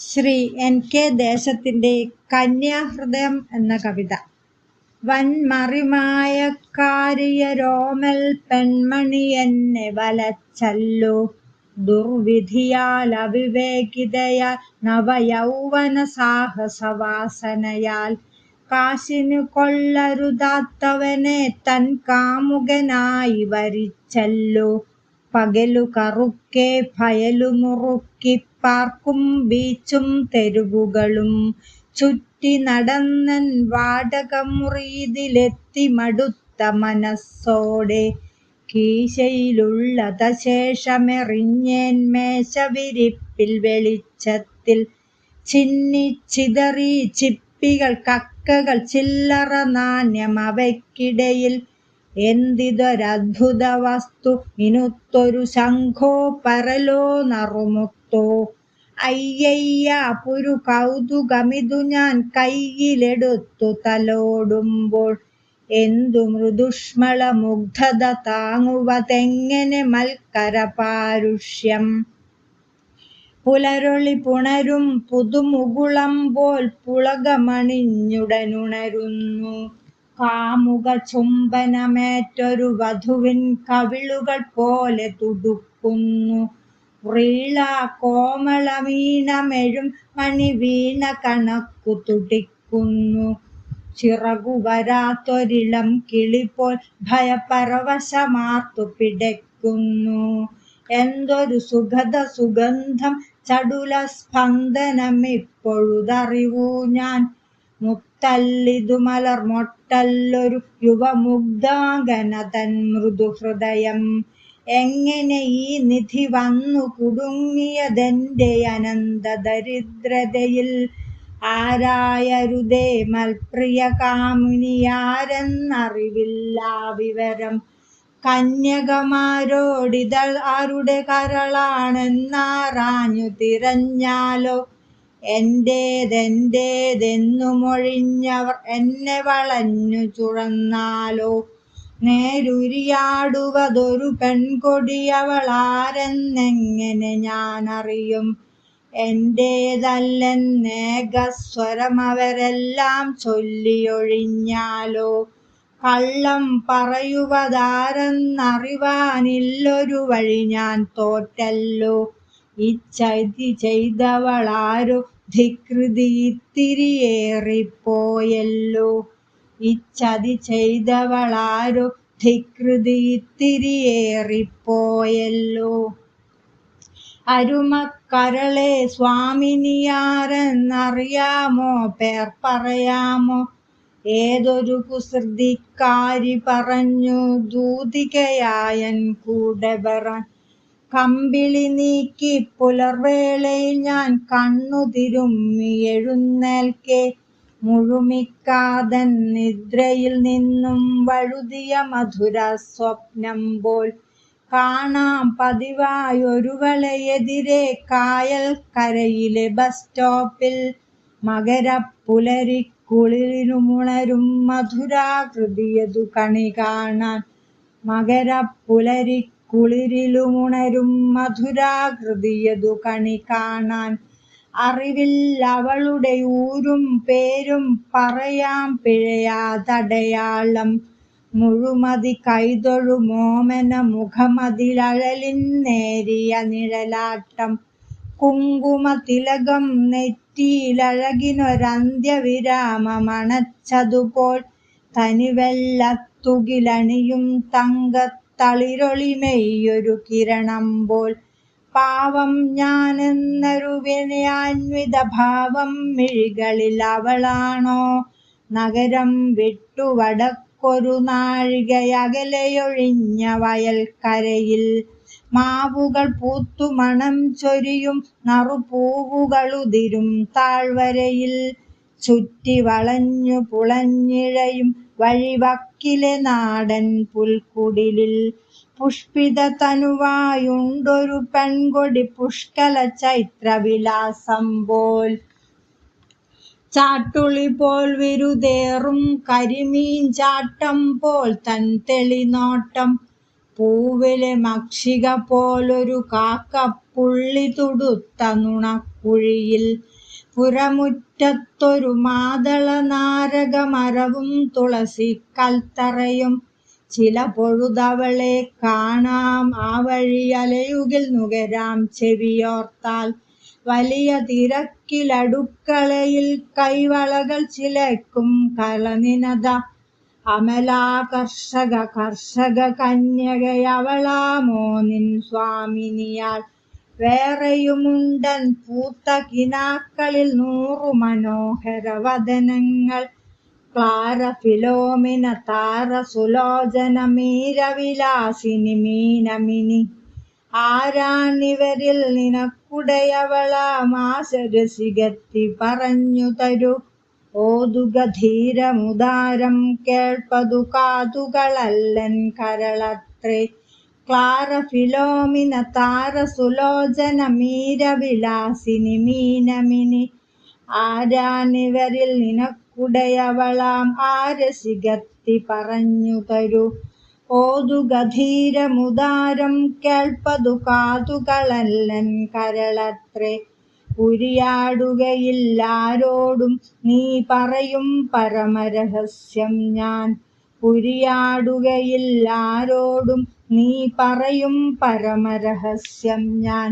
Shri N K ദേശത്തിന്റെ കന്യാഹൃദയം എന്ന കവിത. വൻമറിമായക്കാരിയ രോമൽ പെൺമണി എന്നെ വലച്ചല്ലോ. ദുർവിധിയാൽ അവിവേകിതയാൽ നവയൗവന സാഹസവാസനയാൽ. കാശിനു കൊള്ളരുതാത്തവനെ തൻ കാമുകനായി വരിച്ചല്ലോ. പകലു കറുക്കെ ഫയലു മുറുക്കി പാർക്കും ബീച്ചും തെരുവുകളും. ചുറ്റി നടന്നൻ വാടകമുറിയിലെത്തി മടുത്ത മനസ്സോടെ. കീശയിലുള്ളത ശേഷമെറിഞ്ഞേൻ മേശവിരിപ്പിൽ വെളിച്ചത്തിൽ. ചിന്നി ചിതറി ചിപ്പികൾ കക്കകൾ ചില്ലറ നാണ്യം അവയ്ക്കിടയിൽ എന്തിതൊരദ്ഭുത വസ്തു ഇനുത്തൊരു ശംഖോ പരലോ നറുമുത്തോ. അയ്യയ്യ പുരു കൗതുകമിതു ഞാൻ കയ്യിലെടുത്തു തലോടുമ്പോൾ. എന്തു മൃദുഷ്മള മുഗ്ധത താങ്ങുവതെങ്ങനെ മൽക്കര പാരുഷ്യം. പുലരൊളി പുണരും പുതുമുകുളം പോൽ പുളകമണിഞ്ഞുടനുണരുന്നു. കാമുക ചുംബനമേറ്റൊരു വധുവിൻ കവിളുകൾ പോലെ തുടുക്കുന്നു. വ്രീള കോമളമീണമെഴും മണിവീണ കണക്കു തുടിക്കുന്നു. ചിറകു വരാത്തൊരിളം കിളിപ്പോൾ ഭയപരവശമാർത്തു പിടയ്ക്കുന്നു. എന്തൊരു സുഖത സുഗന്ധം ചടുല സ്പന്ദനം ഇപ്പൊഴുതറിവൂ ഞാൻ. മുത്തല്ലിതു മലർ മൊട്ടല്ലൊരു യുവമുഗ്ധാംഗനതൻ മൃദുഹൃദയം. എങ്ങനെ ഈ നിധി വന്നു കുടുങ്ങിയതെന്റെ അനന്ത ദരിദ്രതയിൽ ആരായരുതേ മൽപ്രിയ കാമുനിയാരെന്നറിവില്ല വിവരം. കന്യകമാരോടിതൾ ആരുടെ കരളാണെന്നാറാഞ്ഞു തിരഞ്ഞാലോ? എന്റേതെന്റേതെന്നു മൊഴിഞ്ഞവർ എന്നെ വളഞ്ഞു ചുഴന്നാലോ? നേരുരിയാടുവതൊരു പെൺകൊടിയവളാരെന്നെങ്ങനെ ഞാനറിയും? എന്റേതല്ലെന്നേകസ്വരം അവരെല്ലാം ചൊല്ലിയൊഴിഞ്ഞാലോ? കള്ളം പറയുവതാരെന്നറിവാനില്ലൊരു വഴി ഞാൻ തോറ്റല്ലോ? ഇച്ചതി ചെയ്തവളാരു ധികൃതി ഇത്തിരിയേറിപ്പോയല്ലോ ഇച്ഛതി ചെയ്തവളാരു ധികൃതി ഇത്തിരിയേറിപ്പോയല്ലോ അരുമക്കരളെ സ്വാമിനിയാരെന്നറിയാമോ? പേർ പറയാമോ? ഏതൊരു കുസൃതിക്കാരി പറഞ്ഞു ദൂതികയായൻ കൂടെ വരാൻ കമ്പിളി നീക്കി പുലർവേളയിൽ ഞാൻ കണ്ണു എഴുന്നേൽക്കെ. മുഴുമിക്കാതൻ നിദ്രയിൽ നിന്നും വഴുതിയ മധുര സ്വപ്നം പോൽ കാണാം പതിവായൊരുവളെ എതിരെ കായൽ കരയിലെ ബസ് സ്റ്റോപ്പിൽ. മകരപ്പുലരിക്കുളിരുമുണരും മധുരാകൃതിയതു കണി കാണാൻ. മകരപ്പുലരിക്കുളിരിലുമുണരും മധുരാകൃതിയതു കണി കാണാൻ. അറിവിൽ അവളുടെ ഊരും പേരും പറയാം പിഴയാതടയാളം. മുഴുമതി കൈതൊഴു മോമന മുഖമതിലഴലിൻ നേരിയ നിഴലാട്ടം. കുങ്കുമ തിലകം നെറ്റിയിലഴകിനൊരന്ത്യവിരാമമണച്ചതുപോൽ തനിവെള്ളത്തുകിലണിയും തങ്കത്തളിരൊളിമെയ്യൊരു കിരണം പോൽ. പാവം ഞാനെന്നൊരു വിനയാന്വിത ഭാവം മിഴികളിൽ അവളാണോ? നഗരം വിട്ടു വടക്കൊരു നാഴികയകലെയൊഴിഞ്ഞ വയൽക്കരയിൽ മാവുകൾ പൂത്തു മണം ചൊരിയും നറുപൂവുകളുതിരും താഴ്വരയിൽ. ചുറ്റി വളഞ്ഞു പുളഞ്ഞിഴയും വഴിവക്കിലെ നാടൻ പുൽക്കുടിലിൽ പുഷ്പിത തനുവായുണ്ടൊരു പെൺകൊടി പുഷ്കല ചൈത്രവിലാസം പോൽ. ചാട്ടുളി പോൽ വിരുതേറും കരിമീൻ ചാട്ടം പോൽ തൻ തെളിനോട്ടം. പൂവിലെ മക്ഷിക പോലൊരു കാക്കപ്പുള്ളി തുടുത്ത നുണക്കുഴിയിൽ പുരമുറ്റത്തൊരു മാതള നാരകമരവും തുളസി കൽത്തറയും. ചില പൊഴുതവളെ കാണാം. ആ വഴി അലയുകിൽ നുകരാം ചെവിയോർത്താൽ. വലിയ തിരക്കിലടുക്കളയിൽ കൈവളകൾ ചിലക്കും കലനിനത. അമലാകർഷക കർഷക കന്യകയവളാമോ നിൻ സ്വാമിനിയാൾ വേറെയുമുണ്ടൻ പൂത്ത കിനാക്കളിൽ നൂറു മനോഹര വദനങ്ങൾ ക്ലാര ഫിലോമിന താര സുലോചന മീരവിലാസിനി മീനമിനി. ആരാണിവരിൽ നിനക്കുടയവളാമാശരസികത്തി പറഞ്ഞു തരൂ. ഓതുക ധീരമുദാരം കേൾപ്പതു കാതുകളല്ലൻ കരളത്രേ. Clara Philomena Thara Sulochana Meera Vilasini Meena Mini. ആരാണിവരിൽ നിനക്കുടയവളാം ആരസികത്തി പറഞ്ഞു തരൂ. ഓതുക ധീരമുദാരം കേൾപ്പതു കാതുകളല്ലൻ കരളത്രേ. ഉരിയാടുകയില്ലാരോടും നീ പറയും പരമരഹസ്യം ഞാൻ. ഉരിയാടുകയില്ലാരോടും നീ പറയും പരമരഹസ്യം ഞാൻ.